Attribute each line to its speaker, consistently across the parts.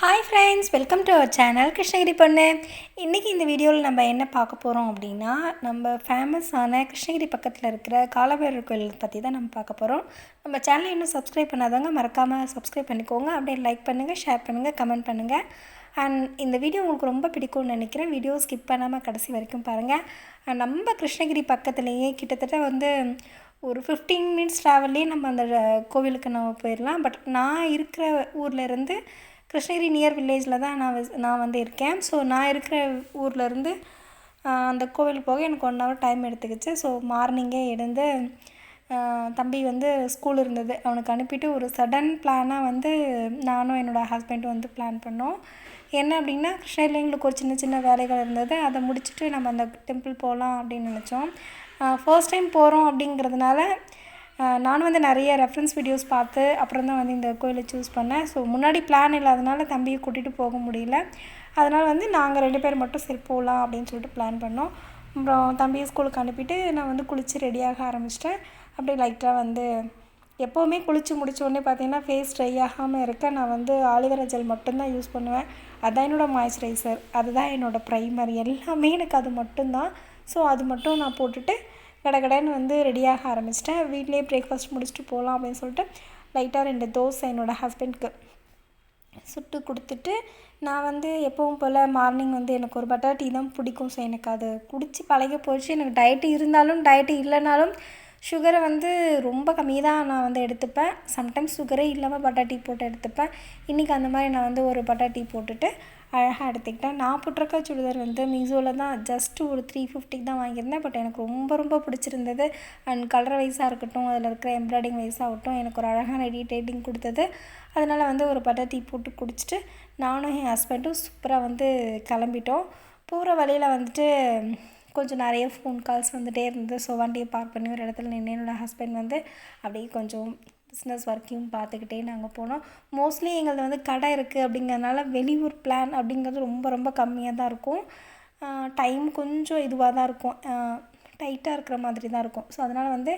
Speaker 1: Hi friends welcome to our channel Krishnagiri பொண்ணு இன்றைக்கி இந்த வீடியோவில் நம்ம என்ன பார்க்க போகிறோம் அப்படின்னா நம்ம ஃபேமஸான கிருஷ்ணகிரி பக்கத்தில் இருக்கிற காலபைரவர் கோயில் பற்றி தான் நம்ம பார்க்க போகிறோம் நம்ம சேனலை இன்னும் சப்ஸ்கிரைப் பண்ணாதவங்க மறக்காமல் சப்ஸ்கிரைப் பண்ணிக்கோங்க. அப்படியே லைக் பண்ணுங்கள் ஷேர் பண்ணுங்கள் கமெண்ட் பண்ணுங்கள் அண்ட் இந்த வீடியோ உங்களுக்கு ரொம்ப பிடிக்கும்னு நினைக்கிறேன். வீடியோ ஸ்கிப் பண்ணாமல் கடைசி வரைக்கும் பாருங்கள் நம்ம கிருஷ்ணகிரி பக்கத்துலேயே கிட்டத்தட்ட வந்து ஒரு ஃபிஃப்டீன் மினிட்ஸ் ட்ராவல்லே நம்ம அந்த கோவிலுக்கு நம்ம போயிடலாம். பட் நான் இருக்கிற ஊர்லேருந்து இருந்து கிருஷ்ணகிரி நியர் வில்லேஜில் தான் நான் நான் வந்து இருக்கேன். ஸோ நான் இருக்கிற ஊர்லேருந்து அந்த கோவிலுக்கு போக எனக்கு ஒன் ஹவர் டைம் எடுத்துக்கிச்சு. ஸோ மார்னிங்கே எழுந்து தம்பி வந்து ஸ்கூல் இருந்தது. அவனுக்கு அனுப்பிட்டு ஒரு சடன் பிளானாக வந்து நானும் என்னோடய ஹஸ்பண்டும் வந்து பிளான் பண்ணோம். என்ன அப்படின்னா கிருஷ்ணகிரியில் எங்களுக்கு ஒரு சின்ன சின்ன வேலைகள் இருந்தது. அதை முடிச்சுட்டு நம்ம அந்த டெம்பிள் போகலாம் அப்படின்னு நினச்சோம். ஃபர்ஸ்ட் டைம் போகிறோம் அப்படிங்கிறதுனால நான் வந்து நிறைய ரெஃபரன்ஸ் வீடியோஸ் பார்த்து அப்புறம் தான் வந்து இந்த கோயிலை சூஸ் பண்ணேன். ஸோ முன்னாடி பிளான் இல்லாதனால தம்பியை கூட்டிகிட்டு போக முடியல. அதனால் வந்து நாங்கள் ரெண்டு பேர் மட்டும் சரி போகலாம் அப்படின்னு சொல்லிட்டு பிளான் பண்ணோம். அப்புறம் தம்பியை ஸ்கூலுக்கு அனுப்பிட்டு நான் வந்து குளித்து ரெடியாக ஆரம்பிச்சிட்டேன். அப்படியே லைட்டாக வந்து எப்போவுமே குளித்து முடித்தோடனே பார்த்தீங்கன்னா ஃபேஸ் ட்ரை ஆகாமல் இருக்க நான் வந்து ஆலிவேரா ஜெல் மட்டும்தான் யூஸ் பண்ணுவேன். அதுதான் என்னோடய மாய்ஸ்சரைசர் அதுதான் என்னோடய ப்ரைமர் எல்லாமே எனக்கு அது மட்டும்தான். ஸோ அது மட்டும் நான் போட்டுட்டு கடகடன்னு வந்து ரெடியாக ஆரம்பிச்சிட்டேன். வீட்லேயே பிரேக்ஃபாஸ்ட் முடிச்சுட்டு போகலாம் அப்படின்னு சொல்லிட்டு லைட்டாக ரெண்டு தோசை என்னோடய ஹஸ்பண்ட்க்கு சுட்டு கொடுத்துட்டு நான் வந்து எப்பவும் போல் மார்னிங் வந்து எனக்கு ஒரு பட்டர் டீ தான் பிடிக்கும். ஸோ எனக்கு அது குடித்து பழகி போச்சு. எனக்கு டயட்டு இருந்தாலும் டயட்டு இல்லைனாலும் சுகரை வந்து ரொம்ப கம்மி தான் நான் வந்து எடுத்துப்பேன். சம்டைம்ஸ் சுகரே இல்லாமல் பட்டர் டீ போட்டு எடுத்துப்பேன். இன்றைக்கி அந்த மாதிரி நான் வந்து ஒரு பட்டர் டீ போட்டுட்டு அழகாக எடுத்துக்கிட்டேன். நான் போட்டிருக்க சுடிதார் வந்து மீஷோவில் தான் ஜஸ்ட்டு ஒரு த்ரீ ஃபிஃப்டிக்கு தான் வாங்கியிருந்தேன். பட் எனக்கு ரொம்ப ரொம்ப பிடிச்சிருந்தது. அண்ட் கலர் வைஸாக இருக்கட்டும் அதில் இருக்கிற எம்ப்ராய்டிங் வைஸாகட்டும் எனக்கு ஒரு அழகான டீட்டெயிலிங் கொடுத்தது. அதனால் வந்து ஒரு பட்டர் டீ போட்டு குடிச்சிட்டு நானும் என் ஹஸ்பண்டும் சூப்பராக வந்து கிளம்பிட்டோம். போகிற வழியில் வந்துட்டு கொஞ்சம் நிறைய ஃபோன் கால்ஸ் வந்துகிட்டே இருந்தது. ஸோ வண்டியை பார்க் பண்ணி ஒரு இடத்துல நின்று என்னோடய ஹஸ்பண்ட் வந்து அப்படியே கொஞ்சம் பிஸ்னஸ் ஒர்க்கையும் பார்த்துக்கிட்டே நாங்கள் போனோம். மோஸ்ட்லி எங்களது வந்து கடை இருக்குது அப்படிங்கிறதுனால வெளியூர் பிளான் அப்படிங்கிறது ரொம்ப ரொம்ப கம்மியாக தான் இருக்கும். டைம் கொஞ்சம் இதுவாக தான் இருக்கும். டைட்டாக இருக்கிற மாதிரி தான் இருக்கும். ஸோ அதனால் வந்து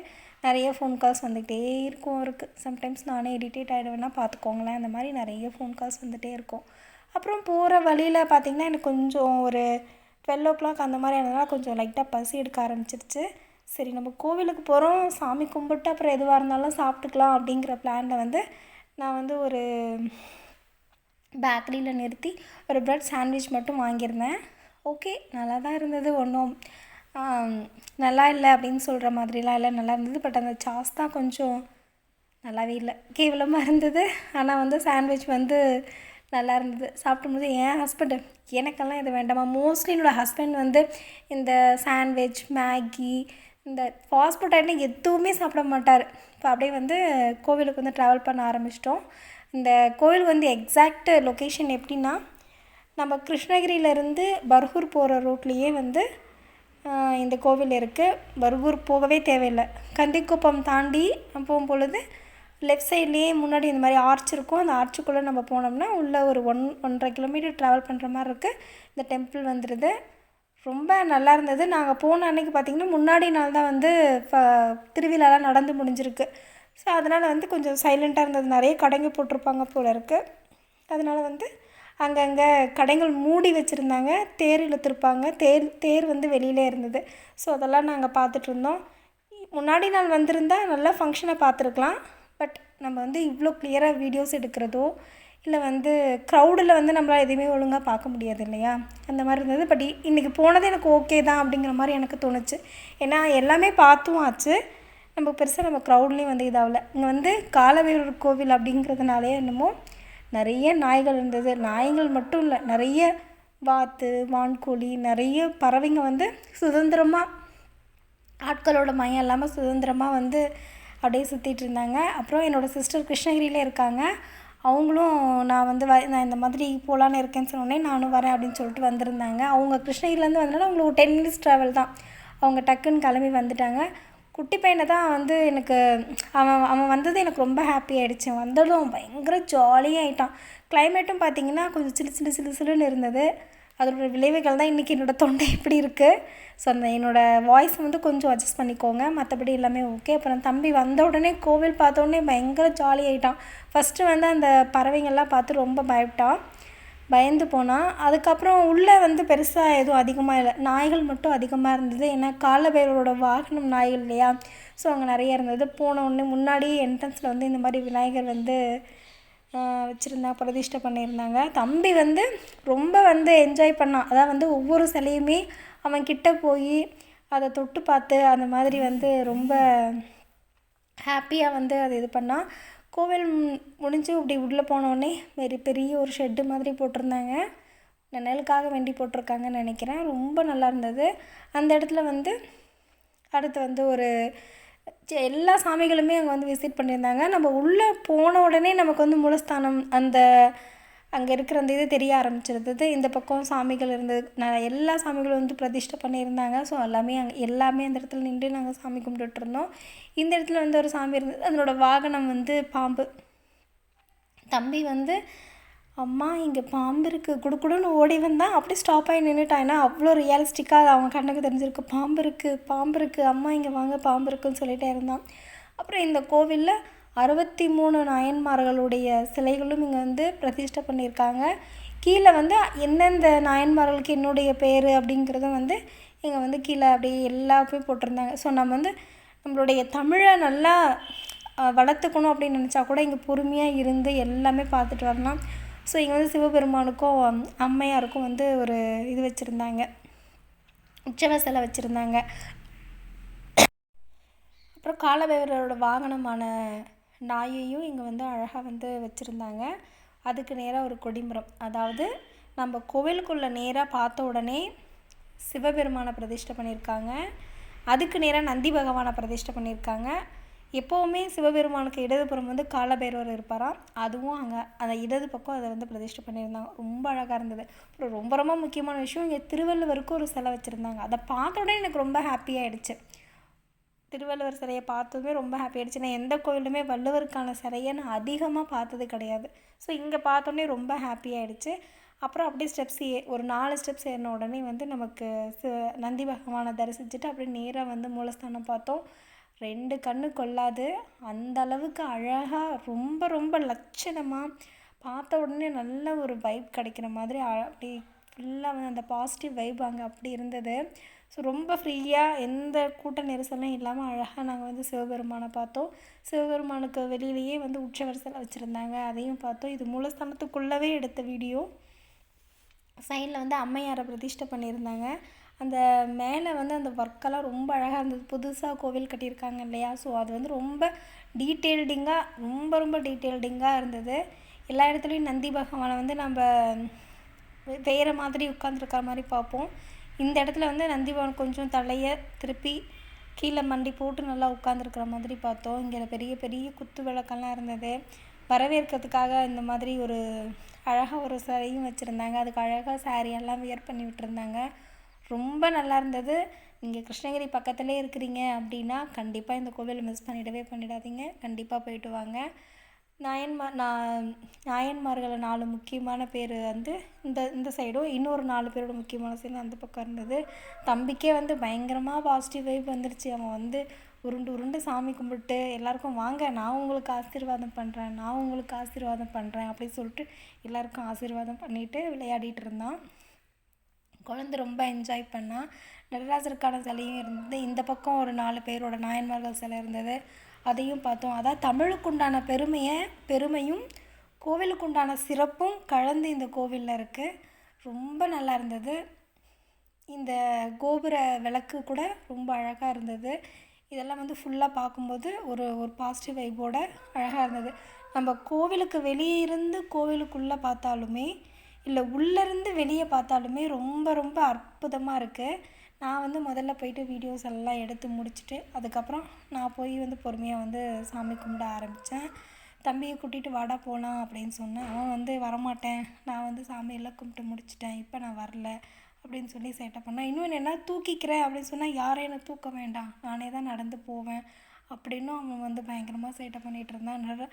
Speaker 1: நிறைய ஃபோன் கால்ஸ் வந்துக்கிட்டே இருக்கும் இருக்குது சம்டைம்ஸ் நானே இரிட்டேட் ஆகிடுவேன்னா பார்த்துக்கோங்களேன். அந்த மாதிரி நிறைய ஃபோன் கால்ஸ் வந்துகிட்டே இருக்கும். அப்புறம் போகிற வழியில் பார்த்திங்கன்னா எனக்கு கொஞ்சம் ஒரு டுவெல் ஓ கிளாக் அந்த மாதிரி ஆனதுனால கொஞ்சம் லைட்டாக பசி எடுக்க ஆரம்பிச்சிருச்சு. சரி நம்ம கோவிலுக்கு போகிறோம் சாமி கும்பிட்டு அப்புறம் எதுவாக இருந்தாலும் சாப்பிட்டுக்கலாம் அப்படிங்கிற பிளானில் வந்து நான் வந்து ஒரு பேக்கரியில் நிறுத்தி ஒரு ப்ரெட் சாண்ட்விச் மட்டும் வாங்கியிருந்தேன். ஓகே நல்லா தான் இருந்தது ஒன்றும் நல்லா இல்லை அப்படின்னு சொல்கிற மாதிரிலாம் இல்லை நல்லா இருந்தது. பட் அந்த சாஸ் தான் கொஞ்சம் நல்லாவே இல்லை. கேவலமாக இருந்தது. ஆனால் வந்து சாண்ட்விச் வந்து நல்லா இருந்தது. சாப்பிடும்போது என் ஹஸ்பண்டு எனக்கெல்லாம் இது வேண்டாமா? மோஸ்ட்லி என்னோடய ஹஸ்பண்ட் வந்து இந்த சாண்ட்விச் மேகி இந்த ஃபாஸ்ட் ஃபுட் ஐட்டம் எதுவுமே சாப்பிட மாட்டார். இப்போ அப்படியே வந்து கோவிலுக்கு வந்து ட்ராவல் பண்ண ஆரம்பிச்சிட்டோம். இந்த கோவில் வந்து எக்ஸாக்ட் லொக்கேஷன் எப்படின்னா நம்ம கிருஷ்ணகிரியிலேருந்து பர்கூர் போகிற ரூட்லேயே வந்து இந்த கோவில் இருக்குது பர்கூர் போகவே தேவையில்லை. கந்திக்குப்பம் தாண்டி போகும் பொழுது லெஃப்ட் சைட்லேயே முன்னாடி இந்த மாதிரி ஆர்ச் இருக்கும். அந்த ஆர்ச்சுக்குள்ளே நம்ம போனோம்னா உள்ளே ஒரு ஒன் ஒன்றரை கிலோமீட்டர் ட்ராவல் பண்ணுற மாதிரி இருக்குது இந்த டெம்பிள் வந்துடுது ரொம்ப நல்லா இருந்தது. நாங்கள் போன அன்னைக்கு பார்த்திங்கன்னா முன்னாடி நாள் தான் வந்து ஃப- திருவிழாலாம் நடந்து முடிஞ்சிருக்கு. ஸோ அதனால் வந்து கொஞ்சம் சைலண்ட்டாக இருந்தது. நிறைய கடைங்க போட்டிருப்பாங்க போல இருக்குது அதனால் வந்து அங்கங்கே கடைகள் மூடி வச்சுருந்தாங்க. தேர் இழுத்துருப்பாங்க. தேர் தேர் வந்து வெளியிலே இருந்தது. ஸோ அதெல்லாம் நாங்கள் பார்த்துட்டு இருந்தோம். முன்னாடி நாள் வந்திருந்தா நல்லா ஃபங்க்ஷனை பார்த்துருக்கலாம் பட் நம்ம வந்து இவ்வளோ கிளியராக வீடியோஸ் எடுக்கிறதோ இல்லை வந்து க்ரௌடில் வந்து நம்மளால் எதுவுமே ஒழுங்காக பார்க்க முடியாது இல்லையா? அந்த மாதிரி இருந்தது. பட் இன்றைக்கி போனது எனக்கு ஓகே தான் அப்படிங்கிற மாதிரி எனக்கு தோணுச்சு. ஏன்னா எல்லாமே பார்த்தும் ஆச்சு. நம்ம பெருசாக நம்ம க்ரௌட்லேயும் வந்து இதாகல. இங்கே வந்து காலவேரர் கோவில் அப்படிங்கிறதுனாலே என்னமோ நிறைய நாய்கள் இருந்தது. நாய்கள் மட்டும் இல்லை நிறைய வாத்து வான்கோழி நிறைய பறவைங்க வந்து சுதந்திரமாக ஆட்களோட மயம் இல்லாமல் சுதந்திரமாக வந்து அப்படியே சுற்றிட்டு இருந்தாங்க. அப்புறம் என்னோடய சிஸ்டர் கிருஷ்ணகிரியில் இருக்காங்க. அவங்களும் நான் வந்து வ நான் இந்த மாதிரி போகலான்னு இருக்கேன்னு சொன்னோடனே நானும் வரேன் அப்படின்னு சொல்லிட்டு வந்திருந்தாங்க. அவங்க கிருஷ்ணகிரிலேருந்து வந்தனால அவங்களுக்கு டென் மினிட்ஸ் ட்ராவல் தான். அவங்க டக்குன்னு கிளம்பி வந்துட்டாங்க. குட்டி பையனை தான் வந்து எனக்கு அவன் அவன் வந்தது எனக்கு ரொம்ப ஹாப்பி ஆகிடுச்சு வந்ததும் பயங்கர ஜாலியாகிட்டான் கிளைமேட்டும் பார்த்தீங்கன்னா கொஞ்சம் சிலு சிலு சிலு சிலுன்னு இருந்தது. அதோட விளைவுகள் தான் இன்றைக்கி என்னோடய தொண்டை எப்படி இருக்குது ஸோ அந்த என்னோடய வாய்ஸ் வந்து கொஞ்சம் அட்ஜஸ்ட் பண்ணிக்கோங்க. மற்றபடி எல்லாமே ஓகே அப்புறம் தம்பி வந்த உடனே கோவில் பார்த்தோடனே பயங்கர ஜாலி ஆகிட்டான் ஃபஸ்ட்டு வந்து அந்த பறவைங்கள்லாம் பார்த்து ரொம்ப பயப்பட்டான். பயந்து போனான் அதுக்கப்புறம் உள்ளே வந்து பெருசாக எதுவும் அதிகமாக இல்லை. நாய்கள் மட்டும் அதிகமாக இருந்தது. ஏன்னா காலபைரவரோட வாகனம் நாய்கள் இல்லையா? ஸோ அங்கே நிறைய இருந்தது. போன உடனே முன்னாடி என்ட்ரன்ஸில் வந்து இந்த மாதிரி விநாயகர் வந்து வச்சுருந்தா பிரதிஷ்டை பண்ணியிருந்தாங்க. தம்பி வந்து ரொம்ப வந்து என்ஜாய் பண்ணான். அதான் வந்து ஒவ்வொரு சிலையுமே அவன் கிட்ட போய் அதை தொட்டு பார்த்து அந்த மாதிரி வந்து ரொம்ப ஹாப்பியாக வந்து அது இது பண்ணான். கோவில் முடிஞ்சு இப்படி உள்ளே போனோடனே பெரிய பெரிய ஒரு ஷெட்டு மாதிரி போட்டிருந்தாங்க. நிழலுக்காக வேண்டி போட்டிருக்காங்கன்னு நினைக்கிறேன். ரொம்ப நல்லா இருந்தது. அந்த இடத்துல வந்து அடுத்து வந்து ஒரு எல்லா சாமிகளுமே அங்கே வந்து விசிட் பண்ணியிருந்தாங்க. நம்ம உள்ளே போன உடனே நமக்கு வந்து மூலஸ்தானம் அந்த அங்கே இருக்கிற அந்த இது தெரிய ஆரம்பிச்சிருந்தது. இந்த பக்கம் சாமிகள் இருந்தது. நான் எல்லா சாமிகளும் வந்து பிரதிஷ்டை பண்ணியிருந்தாங்க. ஸோ எல்லாமே அங்கே எல்லாமே அந்த இடத்துல நின்று நாங்கள் சாமி கும்பிட்டுட்டு இருந்தோம் இந்த இடத்துல வந்து ஒரு சாமி இருந்தது. அதனோட வாகனம் வந்து பாம்பு. தம்பி வந்து அம்மா இங்கே பாம்பு இருக்குது குடுக்குடுன்னு ஓடி வந்தால் அப்படியே ஸ்டாப் ஆகி நின்றுட்டான் ஏன்னா அவ்வளோ ரியலிஸ்டிக்காக அவன் கண்ணுக்கு தெரிஞ்சிருக்கு. பாம்பு இருக்குது பாம்பு இருக்குது அம்மா இங்கே வாங்க பாம்பு இருக்குன்னு சொல்லிகிட்டே இருந்தான். அப்புறம் இந்த கோவிலில் அறுபத்தி மூணு நாயன்மார்களுடைய சிலைகளும் இங்கே வந்து பிரதிஷ்டை பண்ணியிருக்காங்க. கீழே வந்து எந்தெந்த நாயன்மார்களுக்கு என்னுடைய பேர் அப்படிங்கிறதும் வந்து இங்கே வந்து கீழே அப்படியே எல்லாமே போட்டிருந்தாங்க. ஸோ நம்ம வந்து நம்மளுடைய தமிழை நல்லா வளர்த்துக்கணும் அப்படின்னு நினச்சா கூட இங்கே பொறுமையாக இருந்து எல்லாமே பார்த்துட்டு வரலாம். ஸோ இங்கே வந்து சிவபெருமானுக்கும் அம்மையாருக்கும் வந்து ஒரு இது வச்சுருந்தாங்க. உற்சவ சிலை வச்சுருந்தாங்க. அப்புறம் காலபைவரோட வாகனமான நாயையும் இங்கே வந்து அழகாக வந்து வச்சுருந்தாங்க. அதுக்கு நேராக ஒரு கொடிமரம். அதாவது நம்ம கோவிலுக்குள்ளே நேராக பார்த்த உடனே சிவபெருமானை பிரதிஷ்டை பண்ணியிருக்காங்க. அதுக்கு நேராக நந்தி பகவானை பிரதிஷ்டை பண்ணியிருக்காங்க. எப்போவுமே சிவபெருமானுக்கு இடதுபுறம் வந்து காலபைரவர் இருப்பாராம். அதுவும் அங்கே அந்த இடது பக்கம் அதை வந்து பிரதிஷ்டை பண்ணியிருந்தாங்க. ரொம்ப அழகாக இருந்தது. அப்புறம் ரொம்ப ரொம்ப முக்கியமான விஷயம் இங்கே திருவள்ளுவருக்கு ஒரு சிலை வச்சுருந்தாங்க. அதை பார்த்த உடனே எனக்கு ரொம்ப ஹாப்பியாகிடுச்சு திருவள்ளுவர் சிலையை பார்த்ததுமே ரொம்ப ஹாப்பி ஆகிடுச்சு நான் எந்த கோயிலுமே வள்ளுவருக்கான சிலையை நான் அதிகமாக பார்த்தது கிடையாது. ஸோ இங்கே பார்த்தோன்னே ரொம்ப ஹாப்பி ஆகிடுச்சு அப்புறம் அப்படியே ஸ்டெப்ஸ் ஏ ஒரு நாலு ஸ்டெப்ஸ் ஏறின உடனே வந்து நமக்கு நந்தி பகவானை தரிசிச்சுட்டு அப்படியே நேராக வந்து மூலஸ்தானம் பார்த்தோம். ரெண்டு கண்ணு கொள்ளாது. அந்த அளவுக்கு அழகாக ரொம்ப ரொம்ப லட்சணமாக பார்த்த உடனே நல்ல ஒரு வைப் கிடைக்கிற மாதிரி அப்படி ஃபுல்லாக வந்து அந்த பாசிட்டிவ் வைப் அங்கே அப்படி இருந்தது. ஸோ ரொம்ப ஃப்ரீயாக எந்த கூட்ட நெரிசலும் இல்லாமல் அழகாக நாங்கள் வந்து சிவபெருமானை பார்த்தோம். சிவபெருமானுக்கு வெளியிலேயே வந்து உச்சவரிசலை வச்சுருந்தாங்க. அதையும் பார்த்தோம். இது மூலஸ்தானத்துக்குள்ளவே எடுத்த வீடியோ சைடில் வந்து அம்மையாரை பிரதிஷ்டை பண்ணியிருந்தாங்க. அந்த மேலே வந்து அந்த ஒர்க்கெல்லாம் ரொம்ப அழகாக இருந்தது. புதுசாக கோவில் கட்டியிருக்காங்க இல்லையா? ஸோ அது வந்து ரொம்ப டீட்டெயில்டிங்காக ரொம்ப ரொம்ப டீட்டெயில்டிங்காக இருந்தது. எல்லா இடத்துலையும் நந்தி பகவானை வந்து நம்ம வேறு மாதிரி உட்காந்துருக்கிற மாதிரி பார்ப்போம். இந்த இடத்துல வந்து நந்தி பகவான் கொஞ்சம் தலையை திருப்பி கீழே மண்டி போட்டு நல்லா உட்காந்துருக்கிற மாதிரி பார்த்தோம். இங்கே பெரிய பெரிய குத்து விளக்கெல்லாம் இருந்தது. வரவேற்கிறதுக்காக இந்த மாதிரி ஒரு அழகாக ஒரு சிலையும் வச்சுருந்தாங்க. அதுக்கு அழகாக சாரியெல்லாம் வியர் பண்ணி விட்டுருந்தாங்க. ரொம்ப நல்லா இருந்தது. நீங்கள் கிருஷ்ணகிரி பக்கத்துலேயே இருக்கிறீங்க அப்படின்னா கண்டிப்பாக இந்த கோவிலை மிஸ் பண்ணிடவே பண்ணிடாதீங்க. கண்டிப்பாக போயிட்டு வாங்க. நாயன்மார் நான் நாயன்மார்களை நாலு முக்கியமான பேர் வந்து இந்த இந்த சைடும் இன்னொரு நாலு பேரோட முக்கியமான சைடு அந்த பக்கம் இருந்தது. தம்பிக்கே வந்து பயங்கரமாக பாசிட்டிவ் வைப் வந்துருச்சு. அவன் வந்து உருண்டு உருண்டு சாமி கும்பிட்டு எல்லாருக்கும் வாங்க நான் உங்களுக்கு ஆசீர்வாதம் பண்ணுறேன் நான் உங்களுக்கு ஆசீர்வாதம் பண்ணுறேன் அப்படின்னு சொல்லிட்டு எல்லாருக்கும் ஆசீர்வாதம் பண்ணிவிட்டு விளையாடிட்டு இருந்தான். குழந்த ரொம்ப என்ஜாய் பண்ணால் நடராஜருக்கான சிலையும் இருந்தது. இந்த பக்கம் ஒரு நாலு பேரோட நாயன்மார்கள் சிலை இருந்தது. அதையும் பார்த்தோம். அதான் தமிழுக்குண்டான பெருமையை பெருமையும் கோவிலுக்குண்டான சிறப்பும் கலந்து இந்த கோவிலில் இருக்குது ரொம்ப நல்லா இருந்தது. இந்த கோபுர விளக்கு கூட ரொம்ப அழகாக இருந்தது. இதெல்லாம் வந்து ஃபுல்லாக பார்க்கும்போது ஒரு ஒரு பாசிட்டிவ் வைப்போட அழகாக இருந்தது. நம்ம கோவிலுக்கு வெளியே இருந்து கோவிலுக்குள்ளே பார்த்தாலுமே இல்லை உள்ளேருந்து வெளியே பார்த்தாலுமே ரொம்ப ரொம்ப அற்புதமாக இருக்குது நான் வந்து முதல்ல போயிட்டு வீடியோஸ் எல்லாம் எடுத்து முடிச்சுட்டு அதுக்கப்புறம் நான் போய் வந்து பொறுமையாக வந்து சாமி கும்பிட ஆரம்பித்தேன் தம்பியை கூட்டிகிட்டு வாடா போகலாம் அப்படின்னு சொன்னேன். அவன் வந்து வரமாட்டேன். நான் வந்து சாமியெல்லாம் கும்பிட்டு முடிச்சிட்டேன். இப்போ நான் வரல. அப்படின்னு சொல்லி சேட்டை பண்ணேன். இன்னும் என்ன தூக்கிக்கிறேன் அப்படின்னு சொன்னால் யாரையும் என்னை தூக்க வேண்டாம். நானே தான் நடந்து போவேன். அப்படின்னும் அவன் வந்து பயங்கரமாக சேட்டை பண்ணிகிட்டு இருந்தான். நட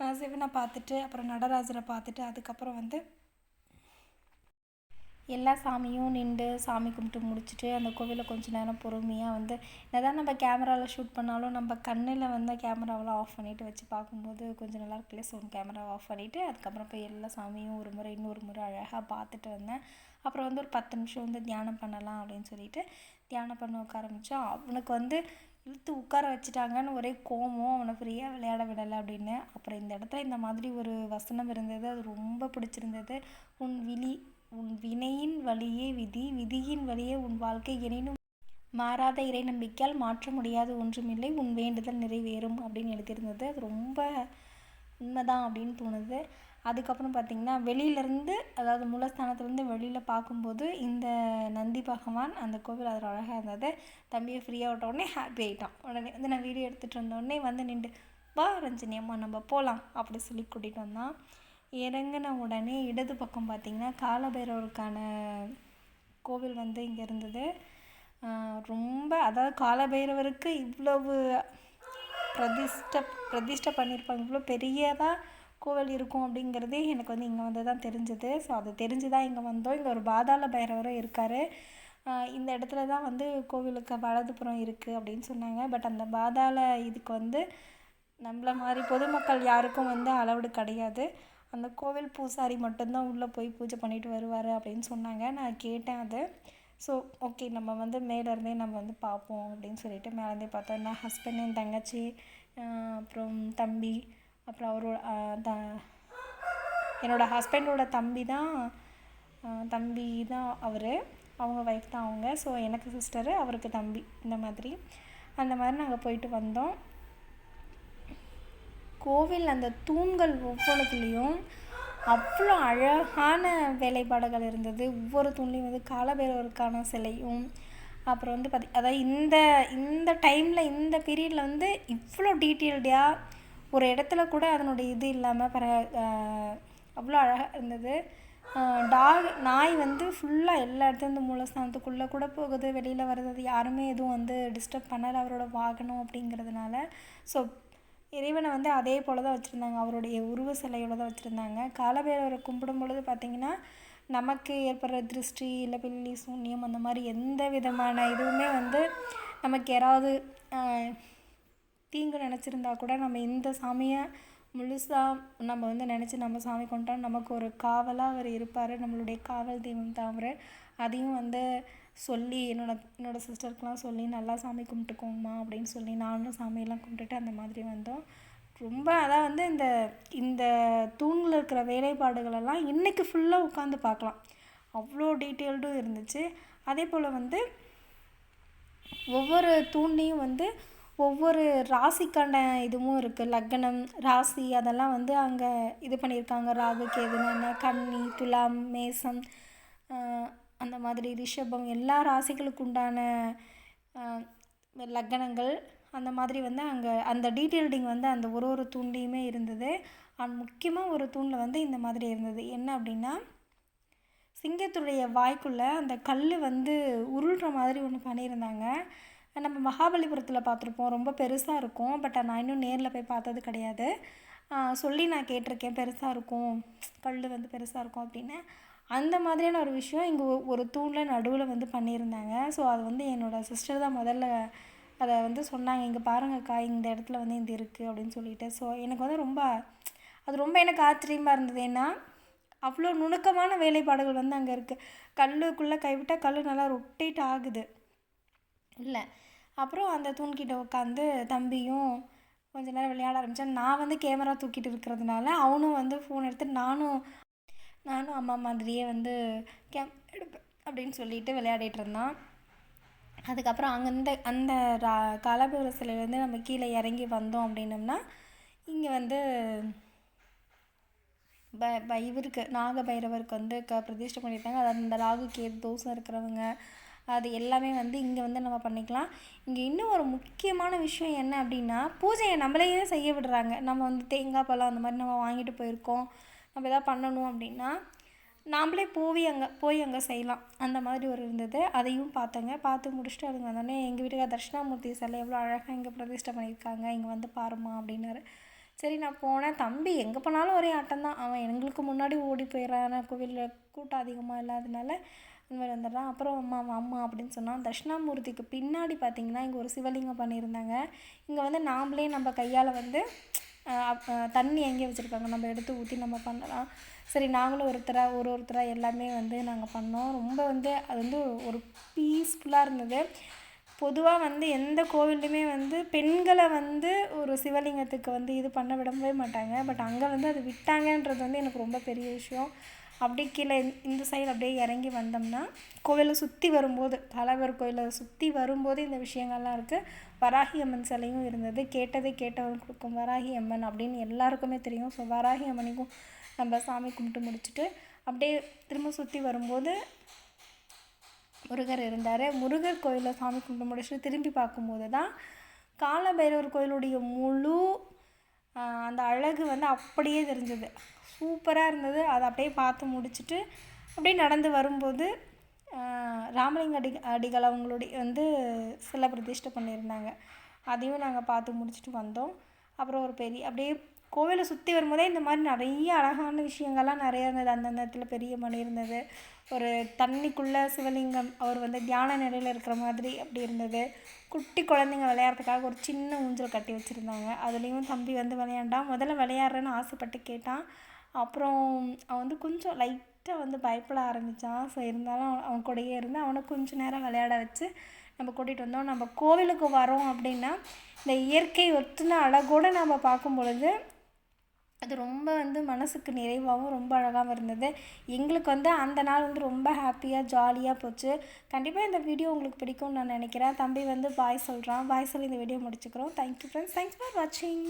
Speaker 1: நான் சிவனை பார்த்துட்டு அப்புறம் நடராஜரை பார்த்துட்டு அதுக்கப்புறம் வந்து எல்லா சாமியும் நின்று சாமி கும்பிட்டு முடிச்சுட்டு அந்த கோவிலில் கொஞ்ச நேரம் பொறுமையாக வந்து என்னதான் நம்ம கேமராவில் ஷூட் பண்ணாலும் நம்ம கண்ணில் வந்து கேமராவெலாம் ஆஃப் பண்ணிவிட்டு வச்சு பார்க்கும்போது கொஞ்சம் நல்லா இருக்குல்ல. ஸோ கேமராவை ஆஃப் பண்ணிவிட்டு அதுக்கப்புறம் போய் எல்லா சாமியும் ஒரு முறை இன்னொரு முறை அழகாக பார்த்துட்டு வந்தேன். அப்புறம் வந்து ஒரு பத்து நிமிஷம் வந்து தியானம் பண்ணலாம் அப்படின்னு சொல்லிட்டு தியானம் பண்ண உட்கார ஆரம்பித்தோம் அவனுக்கு வந்து இழுத்து உட்கார வச்சுட்டாங்கன்னு ஒரே கோமம் அவனை ஃப்ரீயாக விளையாட விடலை அப்படின்னு. அப்புறம் இந்த இடத்துல இந்த மாதிரி ஒரு வசனம் இருந்தது. அது ரொம்ப பிடிச்சிருந்தது. உன் விழி உன் வினையின் வழியே விதி விதியின் வழியே உன் வாழ்க்கை எனினும் மாறாத இறை நம்பிக்கையால் மாற்ற முடியாத ஒன்றுமில்லை உன் வேண்டுதல் நிறைவேறும் அப்படின்னு எழுதியிருந்தது. அது ரொம்ப உண்மைதான் அப்படின்னு தோணுது. அதுக்கப்புறம் பார்த்திங்கன்னா வெளியிலேருந்து அதாவது மூலஸ்தானத்துலேருந்து வெளியில் பார்க்கும்போது இந்த நந்தி பகவான் அந்த கோவில் அதில் அழகாக இருந்தது. தம்பியை ஃப்ரீயாக விட்ட உடனே ஹாப்பி ஆகிட்டான் உடனே வந்து நான் வீடியோ எடுத்துகிட்டு இருந்தோடனே வந்து நின்று வா ரஞ்சினி அம்மா நம்ம போகலாம் அப்படி சொல்லி கூட்டிகிட்டு வந்தான். இறங்கின உடனே இடது பக்கம் பார்த்திங்கன்னா காலபைரவருக்கான கோவில் வந்து இங்கே இருந்தது. ரொம்ப அதாவது காலபைரவருக்கு இவ்வளவு பிரதிஷ்ட பிரதிஷ்டை பண்ணியிருப்பாங்க இவ்வளோ பெரியதாக கோவில் இருக்கும் அப்படிங்கிறதே எனக்கு வந்து இங்கே வந்து தான் தெரிஞ்சுது. ஸோ அது தெரிஞ்சு தான் இங்கே வந்தோம். இங்கே ஒரு பாதாள பைரவரும் இருக்கார். இந்த இடத்துல தான் வந்து கோவிலுக்கு வலதுபுறம் இருக்குது அப்படின்னு சொன்னாங்க. பட் அந்த பாதாள இதுக்கு வந்து நம்மள மாதிரி பொதுமக்கள் யாருக்கும் வந்து அளவுடு கிடையாது. அந்த கோவில் பூசாரி மட்டும்தான் உள்ளே போய் பூஜை பண்ணிட்டு வருவார் அப்படின்னு சொன்னாங்க. நான் கேட்டேன் அது. ஸோ ஓகே நம்ம வந்து மேலேருந்தே நம்ம வந்து பார்ப்போம் அப்படின்னு சொல்லிட்டு மேலேருந்தே பார்த்தோம். நான் ஹஸ்பண்ட் என் தங்கச்சி அப்புறம் தம்பி அப்புறம் அவரோட த என்னோடய ஹஸ்பண்டோட தம்பி தான் தம்பி தான் அவர். அவங்க ஒய்ஃப் தான் அவங்க. ஸோ எனக்கு சிஸ்டரு அவருக்கு தம்பி. இந்த மாதிரி. அந்த மாதிரி நாங்கள் போயிட்டு வந்தோம். கோவில் அந்த தூண்கள் ஒவ்வொன்றுத்துலேயும் அவ்வளோ அழகான வேலைப்பாடுகள் இருந்தது. ஒவ்வொரு தூண்லேயும் வந்து காலபைரவருக்கான சிலையும் அப்புறம் வந்து பார்த்தி அதாவது இந்த இந்த டைமில் இந்த பீரியடில் வந்து இவ்வளோ டீட்டெயில்டாக ஒரு இடத்துல கூட அதனுடைய இது இல்லாமல் பர அவ்வளோ அழகாக இருந்தது. டாக் நாய் வந்து ஃபுல்லாக எல்லா இடத்துலேருந்து மூலஸ்தானத்துக்குள்ளே கூட போகுது. வெளியில் வர்றது யாருமே எதுவும் வந்து டிஸ்டர்ப் பண்ணலை. அவரோட வாகனம் அப்படிங்கிறதுனால. ஸோ இறைவனை வந்து அதே போல் தான் வச்சுருந்தாங்க. அவருடைய உருவ சிலையோடு தான் வச்சுருந்தாங்க. காலபைரவரை கும்பிடும் பொழுது பார்த்திங்கன்னா நமக்கு ஏற்படுற திருஷ்டி இல்லை பில்லி சூன்யம் அந்த மாதிரி எந்த விதமான இதுவுமே வந்து நமக்கு யாராவது தீங்கு நினச்சிருந்தா கூட நம்ம இந்த சாமியை முழுசாக நம்ம வந்து நினச்சி நம்ம சாமி கும்பிட்டா நமக்கு ஒரு காவலாக அவர் இருப்பார். நம்மளுடைய காவல் தெய்வம் தான் அவர் அதையும் வந்து சொல்லி என்னோட என்னோடய சிஸ்டருக்கெலாம் சொல்லி நல்லா சாமி கும்பிட்டுக்கோங்கம்மா அப்படின்னு சொல்லி நானும் சாமியெல்லாம் கும்பிட்டுட்டு அந்த மாதிரி வந்தோம். ரொம்ப அதான் வந்து இந்த இந்த தூணில் இருக்கிற வேலைப்பாடுகளெல்லாம் இன்றைக்கி ஃபுல்லாக உட்காந்து பார்க்கலாம். அவ்வளோ டீட்டெயில்டும் இருந்துச்சு. அதே போல் வந்து ஒவ்வொரு தூண்லேயும் வந்து ஒவ்வொரு ராசிக்கான இதுவும் இருக்குது லக்னம் ராசி அதெல்லாம் வந்து அங்கே இது பண்ணியிருக்காங்க. ராகு கேதுன்னு கன்னி துலாம் மேசம் அந்த மாதிரி ரிஷபம். எல்லா ராசிகளுக்கு உண்டான லக்னங்கள் அந்த மாதிரி வந்து அங்கே அந்த டீட்டெயில்டிங் வந்து அந்த ஒரு ஒரு தூண்லேயுமே இருந்தது. அண்ட் முக்கியமாக ஒரு தூணில் வந்து இந்த மாதிரி இருந்தது. என்ன அப்படின்னா சிங்கத்துடைய வாய்க்குள்ளே அந்த கல் வந்து உருள்ற மாதிரி ஒன்று பண்ணியிருந்தாங்க. நம்ம மகாபலிபுரத்தில் பார்த்துருப்போம். ரொம்ப பெருசாக இருக்கும். பட் நான் இன்னும் நேரில் போய் பார்த்தது கிடையாது. சொல்லி நான் கேட்டிருக்கேன். பெருசாக இருக்கும். கல் வந்து பெருசாக இருக்கும் அப்படின்னு. அந்த மாதிரியான ஒரு விஷயம் இங்கே ஒரு தூணில் நடுவில் வந்து பண்ணியிருந்தாங்க. ஸோ அது வந்து என்னோடய சிஸ்டர் தான் முதல்ல அதை வந்து சொன்னாங்க. இங்கே பாருங்கக்கா இந்த இடத்துல வந்து இது இருக்குது அப்படின்னு சொல்லிட்டு. ஸோ எனக்கு வந்து ரொம்ப அது ரொம்ப எனக்கு ஆச்சரியமாக இருந்தது. ஏன்னா அவ்வளோ நுணுக்கமான வேலைப்பாடுகள் வந்து அங்கே இருக்குது கல்லுக்குள்ளே கைவிட்டால் கல் நல்லா ரொட்டேட் ஆகுது. இல்லை. அப்புறம் அந்த தூண்கிட்ட உட்காந்து தம்பியும் கொஞ்ச நேரம் விளையாட ஆரம்பித்தான் நான் வந்து கேமரா தூக்கிட்டு இருக்கிறதுனால அவனும் வந்து ஃபோன் எடுத்து நானும் நானும் அம்மா மாதிரியே வந்து கேம் எடுப்பேன் அப்படின்னு சொல்லிட்டு விளையாடிட்டு இருந்தான். அதுக்கப்புறம் அங்கேருந்து அந்த ரா கலாபுர சிலையிலேருந்து நம்ம கீழே இறங்கி வந்தோம் அப்படின்னம்னா இங்கே வந்து ப பைவருக்கு நாக பைரவருக்கு வந்து க பிரதிஷ்டை பண்ணியிருக்காங்க. அதாவது இந்த ராகு கேது தோசம் இருக்கிறவங்க அது எல்லாமே வந்து இங்கே வந்து நம்ம பண்ணிக்கலாம். இங்கே இன்னும் ஒரு முக்கியமான விஷயம் என்ன அப்படின்னா பூஜையை நம்மளையே செய்ய விடுறாங்க. நம்ம வந்து தேங்காய் பழம் அந்த மாதிரி நம்ம வாங்கிட்டு போயிருக்கோம். நம்ம எதாவது பண்ணணும் அப்படின்னா நாம்ளே போய் அங்கே போய் அங்கே செய்யலாம். அந்த மாதிரி ஒரு இருந்தது. அதையும் பார்த்தேங்க. பார்த்து முடிச்சுட்டு அதுங்க வந்தோடனே எங்கள் வீட்டுக்கு தட்சிணாமூர்த்தி சிலை எவ்வளோ அழகாக இங்கே பிரதிஷ்டை பண்ணியிருக்காங்க. இங்கே வந்து பாருமா அப்படின்னாரு. சரி நான் போனேன். தம்பி எங்கே போனாலும் ஒரே ஆட்டம் தான் அவன் எங்களுக்கு முன்னாடி ஓடி போயிடுறான். கோவிலில் கூட்டம் அதிகமாக இல்லாதனால இந்த மாதிரி வந்துடுறான். அப்புறம் அம்மா அம்மா அப்படின்னு சொன்னால் தட்சிணாமூர்த்திக்கு பின்னாடி பார்த்தீங்கன்னா இங்கே ஒரு சிவலிங்கம் பண்ணியிருந்தாங்க. இங்கே வந்து நாம்ளே நம்ம கையால் வந்து தண்ணி எங்கே வச்சுருக்காங்க. நம்ம எடுத்து ஊற்றி நம்ம பண்ணலாம். சரி நாங்களும் ஒருத்தராக ஒரு ஒருத்தராக எல்லாமே வந்து நாங்கள் பண்ணோம். ரொம்ப வந்து அது வந்து ஒரு பீஸ்ஃபுல்லாக இருந்தது. பொதுவாக வந்து எந்த கோவில்லையுமே வந்து பெண்களை வந்து ஒரு சிவலிங்கத்துக்கு வந்து இது பண்ண விடவே மாட்டாங்க. பட் அங்கே வந்து அது விட்டாங்கன்றது வந்து எனக்கு ரொம்ப பெரிய விஷயம். அப்படியே கீழே இந்த- இந்த சைடு அப்படியே இறங்கி வந்தோம்னா கோவிலை சுற்றி வரும்போது தலைவர் கோயிலை சுற்றி வரும்போது இந்த விஷயங்கள்லாம் இருக்குது வராகி அம்மன் சிலையும் இருந்தது. கேட்டதை கேட்டவன் கொடுக்கும் வராகி அம்மன் அப்படின்னு எல்லாருக்குமே தெரியும். ஸோ வராகி அம்மனுக்கும் நம்ம சாமி கும்பிட்டு முடிச்சுட்டு அப்படியே திரும்ப சுற்றி வரும்போது முருகர் இருந்தார். முருகர் கோயிலில் சாமி கும்பிட்டு முடிச்சுட்டு திரும்பி பார்க்கும்போது தான் காலபைரவர் கோயிலுடைய முழு அந்த அழகு வந்து அப்படியே தெரிஞ்சது. சூப்பராக இருந்தது. அதை அப்படியே பார்த்து முடிச்சுட்டு அப்படியே நடந்து வரும்போது ராமலிங்க அடி அடிகள் அவங்களுடைய வந்து சில பிரதிஷ்டை பண்ணியிருந்தாங்க. அதையும் நாங்கள் பார்த்து முடிச்சுட்டு வந்தோம். அப்புறம் ஒரு பெரிய அப்படியே கோவிலை சுற்றி வரும்போதே இந்த மாதிரி நிறைய அழகான விஷயங்கள்லாம் நிறைய இருந்தது. அந்தந்த இடத்துல பெரிய மணி இருந்தது. ஒரு தண்ணிக்குள்ளே சிவலிங்கம் அவர் வந்து தியான நிலையில் இருக்கிற மாதிரி அப்படி இருந்தது. குட்டி குழந்தைங்க விளையாடுறதுக்காக ஒரு சின்ன ஊஞ்சல் கட்டி வச்சுருந்தாங்க. அதுலேயும் தம்பி வந்து விளையாண்டான் முதல்ல விளையாடுறேன்னு ஆசைப்பட்டு கேட்டான். அப்புறம் அவன் வந்து கொஞ்சம் லைட்டாக வந்து பயப்பட ஆரம்பித்தான் ஸோ இருந்தாலும் அவன் அவன் கூடயே இருந்து அவனை கொஞ்சம் நேரம் விளையாட வச்சு நம்ம கூட்டிகிட்டு வந்தோம். நம்ம கோவிலுக்கு வரோம் அப்படின்னா இந்த இயற்கை ஒத்துன அழகோடு நம்ம பார்க்கும் பொழுது அது ரொம்ப வந்து மனசுக்கு நிறைவாகவும் ரொம்ப அழகாகவும் இருந்தது. எங்களுக்கு வந்து அந்த நாள் வந்து ரொம்ப ஹாப்பியாக ஜாலியாக போச்சு. கண்டிப்பாக இந்த வீடியோ உங்களுக்கு பிடிக்கும்னு நான் நினைக்கிறேன். தம்பி வந்து பாய் சொல்கிறான் பாய் சொல்லி இந்த video முடிச்சுக்கிறோம். Thank you friends thanks for வாட்சிங்